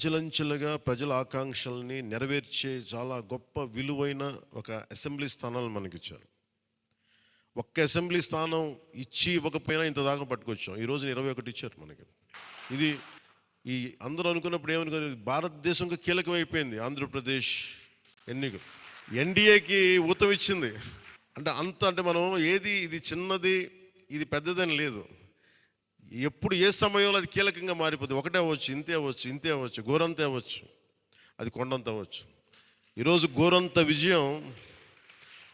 అంచెలంచెలుగా ప్రజల ఆకాంక్షల్ని నెరవేర్చే చాలా గొప్ప విలువైన ఒక అసెంబ్లీ స్థానాలు మనకి ఇచ్చారు ఒక్క అసెంబ్లీ స్థానం ఇచ్చి ఇవ్వకపోయినా ఇంత దాకా పట్టుకొచ్చాం. ఈ రోజున ఇరవై ఒకటి ఇచ్చారు మనకి. ఇది ఈ అందరూ అనుకున్నప్పుడు ఏమనుకున్నారు? భారతదేశంకి కీలకమైపోయింది. ఆంధ్రప్రదేశ్ ఎన్నిక ఎన్డీఏకి ఊతం ఇచ్చింది. అంటే అంత అంటే మనం ఏది ఇది చిన్నది ఇది పెద్దదని లేదు. ఎప్పుడు ఏ సమయంలో అది కీలకంగా మారిపోతుంది ఒకటే అవ్వచ్చు ఇంతే అవ్వచ్చు ఇంతే అవ్వచ్చు గోరంతే అవ్వచ్చు. అది కొండంత అవ్వచ్చు. ఈరోజు గోరంత విజయం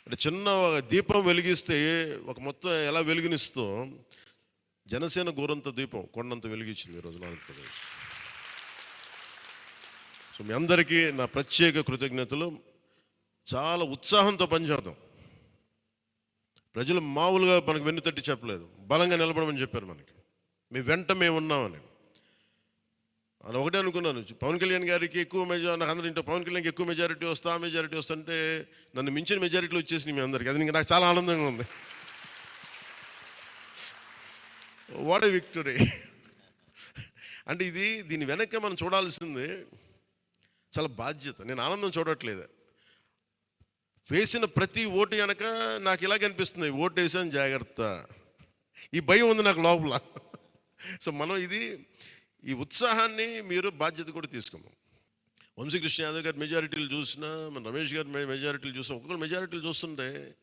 అంటే చిన్న దీపం వెలిగిస్తే ఒక మొత్తం ఎలా వెలిగినిస్తో జనసేన గోరంత దీపం కొండంత వెలిగించింది ఈరోజు ఆంధ్రప్రదేశ్. సో మీ అందరికీ నా ప్రత్యేక కృతజ్ఞతలు. చాలా ఉత్సాహంతో పనిచేద్దాం. ప్రజలు మామూలుగా మనకు వెన్ను తట్టి చెప్పలేదు. బలంగా నిలబడమని చెప్పారు మనకి. మీ వెంట మేము ఉన్నామని. అని ఒకటే అనుకున్నాను. పవన్ కళ్యాణ్ గారికి ఎక్కువ మెజార్ నాకు అందరూ ఇంట్లో పవన్ కళ్యాణ్కి ఎక్కువ మెజారిటీ వస్తా ఆ మెజారిటీ వస్తుంటే నన్ను మించిన మెజారిటీలు వచ్చేసినాయి మీ అందరికీ. అది ఇంకా నాకు చాలా ఆనందంగా ఉంది. వాట్ ఏ విక్టరీ అంటే ఇది దీని వెనక్కి మనం చూడాల్సింది చాలా బాధ్యత. నేను ఆనందం చూడట్లేదు. వేసిన ప్రతి ఓటు వెనక నాకు ఇలాగ అనిపిస్తుంది. ఓటు వేసాను జాగ్రత్త. ఈ భయం ఉంది నాకు లోపల. సో మనం ఇది ఈ ఉత్సాహాన్ని మీరు బాధ్యత కూడా తీసుకున్నాం వంశీకృష్ణ యాదవ్ గారి మెజారిటీలు చూసినా మన రమేష్ గారి మె- మెజారిటీలు చూసినా ఒక్కొక్కరు మెజారిటీలు చూస్తుంటే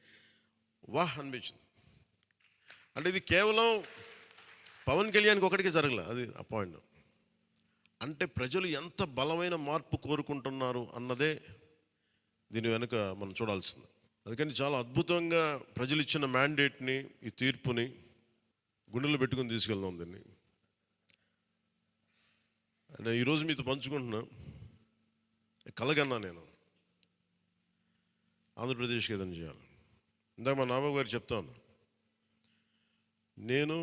వాహ్ అనిపించింది. అంటే ఇది కేవలం పవన్ కళ్యాణ్కి ఒకటికే జరగలే అది అపాయింట్ అంటే ప్రజలు ఎంత బలమైన మార్పు కోరుకుంటున్నారు అన్నదే దీని వెనుక మనం చూడాల్సింది. అందుకని చాలా అద్భుతంగా ప్రజలు ఇచ్చిన మ్యాండేట్ని ఈ తీర్పుని గుండెలో పెట్టుకుని తీసుకెళ్దాం దీన్ని. అంటే ఈరోజు మీతో పంచుకుంటున్నా కలగన్నా నేను. ఆంధ్రప్రదేశ్కి ఏదైనా చేయాలి. ఇందాక మా నాన్న గారు చెప్తాను నేను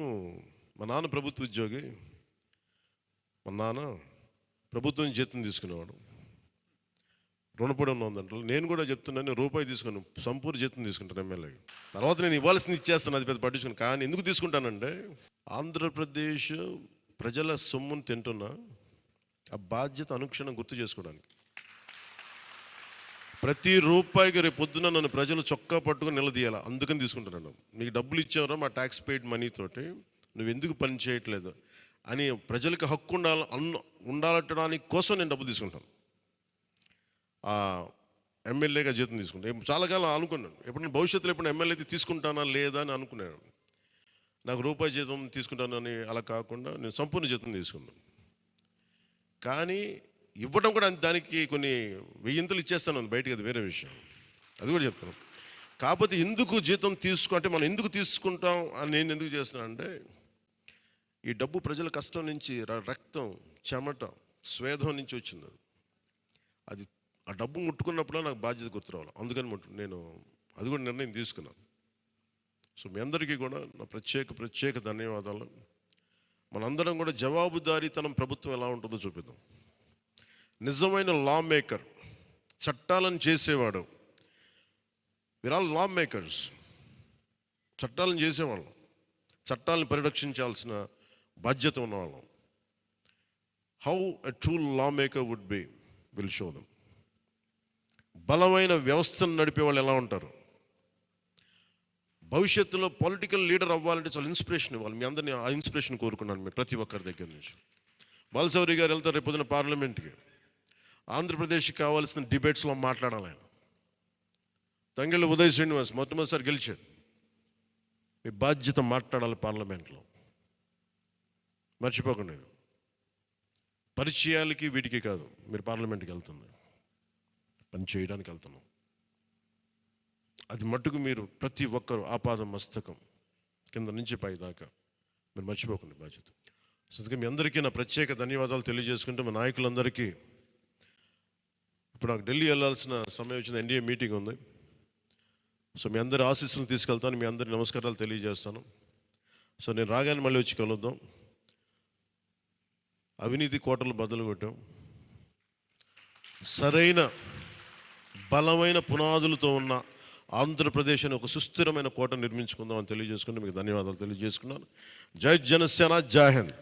మా నాన్న ప్రభుత్వ ఉద్యోగి మా నాన్న ప్రభుత్వం జీతం తీసుకునేవాడు. రుణపడి ఉన్నదంటే నేను కూడా చెప్తున్నాను నేను రూపాయి తీసుకున్నాను సంపూర్ణ జీతం తీసుకుంటాను ఎమ్మెల్యేకి తర్వాత నేను ఇవ్వాల్సింది ఇచ్చేస్తాను అది పెద్ద పట్టించుకుని. కానీ ఎందుకు తీసుకుంటానంటే ఆంధ్రప్రదేశ్ ప్రజల సొమ్మును తింటున్నా ఆ బాధ్యత అనుక్షణం గుర్తు చేసుకోవడానికి. ప్రతి రూపాయికి రేపు పొద్దున నన్ను ప్రజలు చొక్కా పట్టుకుని నిలదీయాలి? అందుకని తీసుకుంటున్నాను. మీకు డబ్బులు ఇచ్చావరా మా ట్యాక్స్ పెయిడ్ మనీ తోటి? నువ్వు ఎందుకు పని చేయట్లేదు? అని ప్రజలకు హక్కు ఉండాలి అన్న ఉండాలట్టడానికి కోసం నేను డబ్బులు తీసుకుంటాను. ఎమ్మెల్యేగా జీతం తీసుకుంటాను చాలా కాలం అనుకున్నాను. ఎప్పుడైనా భవిష్యత్తులో ఎప్పుడు ఎమ్మెల్యే అయితే తీసుకుంటానా లేదా అని అనుకున్నాను. నాకు రూపాయి జీతం తీసుకుంటానని అలా కాకుండా నేను సంపూర్ణ జీతం తీసుకున్నాను. కానీ ఇవ్వడం కూడా దానికి కొన్ని వెయ్యింతలు ఇచ్చేస్తాను బయటకి అది వేరే విషయం. అది కూడా చెప్తాను. కాకపోతే ఎందుకు జీతం తీసుకుంటే మనం ఎందుకు తీసుకుంటాం అని నేను ఎందుకు చేస్తున్నాను అంటే ఈ డబ్బు ప్రజల కష్టం నుంచి రక్తం చెమట స్వేదం నుంచి వచ్చింది. అది అది ఆ డబ్బు ముట్టుకున్నప్పుడు నాకు బాధ్యత గుర్తురావాలి అందుకని ముట్టు నేను అది కూడా నిర్ణయం తీసుకున్నాను. సో మీ అందరికీ కూడా నా ప్రత్యేక ప్రత్యేక ధన్యవాదాలు. మనందరం కూడా జవాబుదారీతనం ప్రభుత్వం ఎలా ఉంటుందో చూపిద్దాం. నిజమైన లా మేకర్ చట్టాలను చేసేవాడు. విర్ ఆల్ లా మేకర్స్ చట్టాలను చేసేవాళ్ళం. చట్టాలను పరిరక్షించాల్సిన బాధ్యత ఉన్నవాళ్ళం. How a true lawmaker would be will show them బలమైన వ్యవస్థను నడిపే వాళ్ళు ఎలా ఉంటారు? భవిష్యత్తులో పొలిటికల్ లీడర్ అవ్వాలంటే చాలా ఇన్స్పిరేషన్ ఇవ్వాలి. మీ అందరినీ ఆ ఇన్స్పిరేషన్ కోరుకున్నాను మీరు ప్రతి ఒక్కరి దగ్గర నుంచి. బాలసౌరి గారు వెళ్తారు రేపు పొద్దున పార్లమెంట్కి. ఆంధ్రప్రదేశ్కి కావాల్సిన డిబేట్స్లో మాట్లాడాలి ఆయన. తంగెళ్ళ ఉదయ్ శ్రీనివాస్ మొట్టమొదటిసారి గెలిచాడు. మీ బాధ్యత మాట్లాడాలి పార్లమెంట్లో. మర్చిపోకండి. పరిచయాలకి వీటికి కాదు. మీరు పార్లమెంట్కి వెళ్తుంది. పని చేయడానికి వెళ్తున్నాం. అది మట్టుకు మీరు ప్రతి ఒక్కరు ఆపాదం మస్తకం కింద నుంచి పై దాకా మీరు మర్చిపోకండి బాధ్యత. సో అందుకే మీ అందరికీ నా ప్రత్యేక ధన్యవాదాలు తెలియజేసుకుంటూ మా నాయకులందరికీ ఇప్పుడు నాకు ఢిల్లీ వెళ్ళాల్సిన సమయం వచ్చింది ఎన్డీఏ మీటింగ్ ఉంది. సో మీ అందరి ఆశీస్సులు తీసుకెళ్తాను మీ అందరి నమస్కారాలు తెలియజేస్తాను. సో నేను రాగానే మళ్ళీ వచ్చి కలుద్దాం. అవినీతి కోటలు బదులు కొట్టాం. సరైన బలమైన పునాదులతో ఉన్న ఆంధ్రప్రదేశ్ అని ఒక సుస్థిరమైన కోట నిర్మించుకుందాం అని మీకు ధన్యవాదాలు తెలియజేసుకున్నాను. జై జనసేన జాహింద్